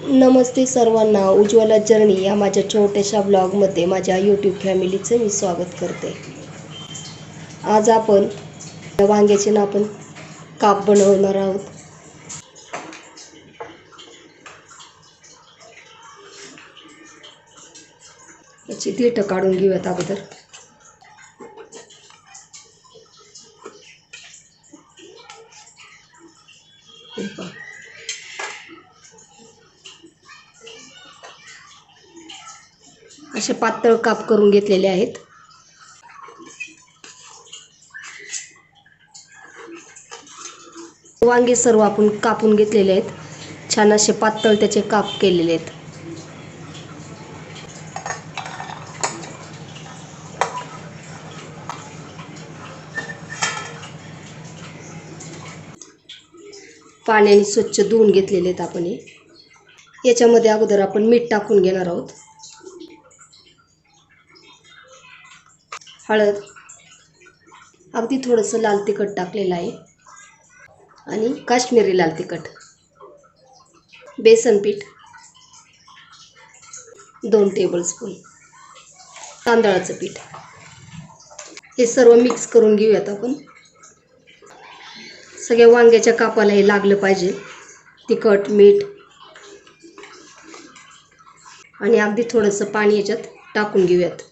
नमस्ते सर्वांना. उज्ज्वला जर्नी या माझ्या छोट्याशा ब्लॉगमध्ये माझ्या यूट्यूब फॅमिलीचं मी स्वागत करते. आज आपण वांग्याचे ना आपण काप बनवणार आहोत. याची देठं काढून घेऊयात अगोदर. असे पातळ काप करून घेतलेले आहेत. वांगे सर्व आपण कापून घेतलेले आहेत. छान असे पातळ त्याचे काप केलेले आहेत. पाण्याने स्वच्छ धुवून घेतलेले आहेत आपण हे. याच्यामध्ये अगोदर आपण मीठ टाकून घेणार आहोत. हळद. अगदी थोडंसं लाल तिखट टाकलेलं आहे. आणि काश्मीरी लाल तिखट. बेसन पीठ. दोन टेबलस्पून तांदळाचं पीठ. हे सर्व मिक्स करून घेऊयात आपण. सगळ्या वांग्याच्या कापाला हे लागलं पाहिजे. तिखट मीठ. आणि अगदी थोडंसं पाणी याच्यात टाकून घेऊयात.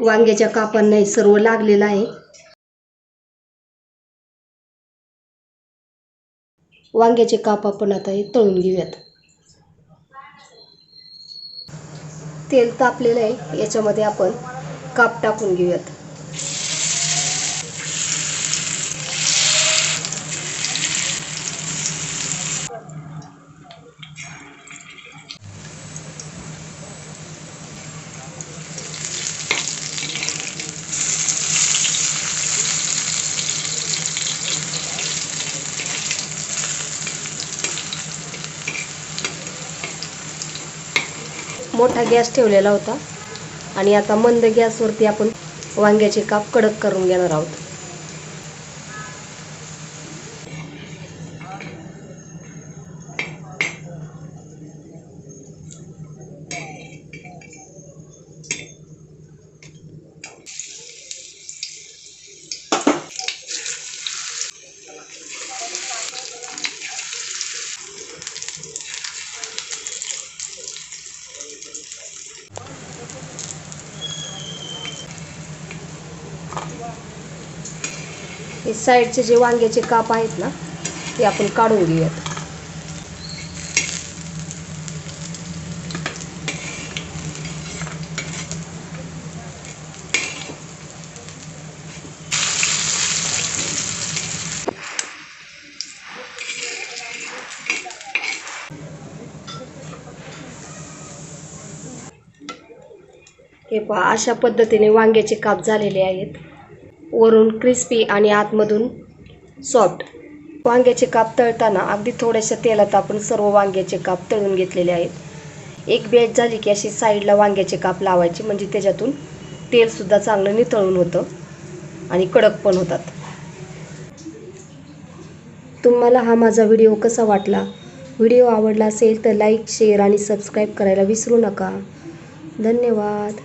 वांग्याच्या कापांना हे सर्व लागलेलं आहे. वांग्याचे काप आपण आता हे तळून घेऊयात. तेल तापलेलं आहे याच्यामध्ये आपण काप टाकून घेऊयात. मोठा गॅस ठेवलेला होता. आणि आता मंद गॅसवरती आपण वांग्याचे काप कडक करून घेणार आहोत. हे साईडचे जे वांग्याचे काप आहेत ना ते आपण काढून घेऊयात. हे पहा अशा पद्धतीने वांग्याचे काप झालेले आहेत. वरून क्रिस्पी आणि आतमधून सॉफ्ट वांग्याचे काप तळताना अगदी थोड्याशा तेलात आपण सर्व वांग्याचे काप तळून घेतलेले आहेत. एक बॅच झाली की अशी साईडला वांग्याचे काप लावायचे म्हणजे त्याच्यातून तेलसुद्धा चांगलं नितळून होतं आणि कडक पण होतात. तुम्हाला हा माझा व्हिडिओ कसा वाटला? व्हिडिओ आवडला असेल तर लाईक शेअर आणि सबस्क्राईब करायला विसरू नका. धन्यवाद.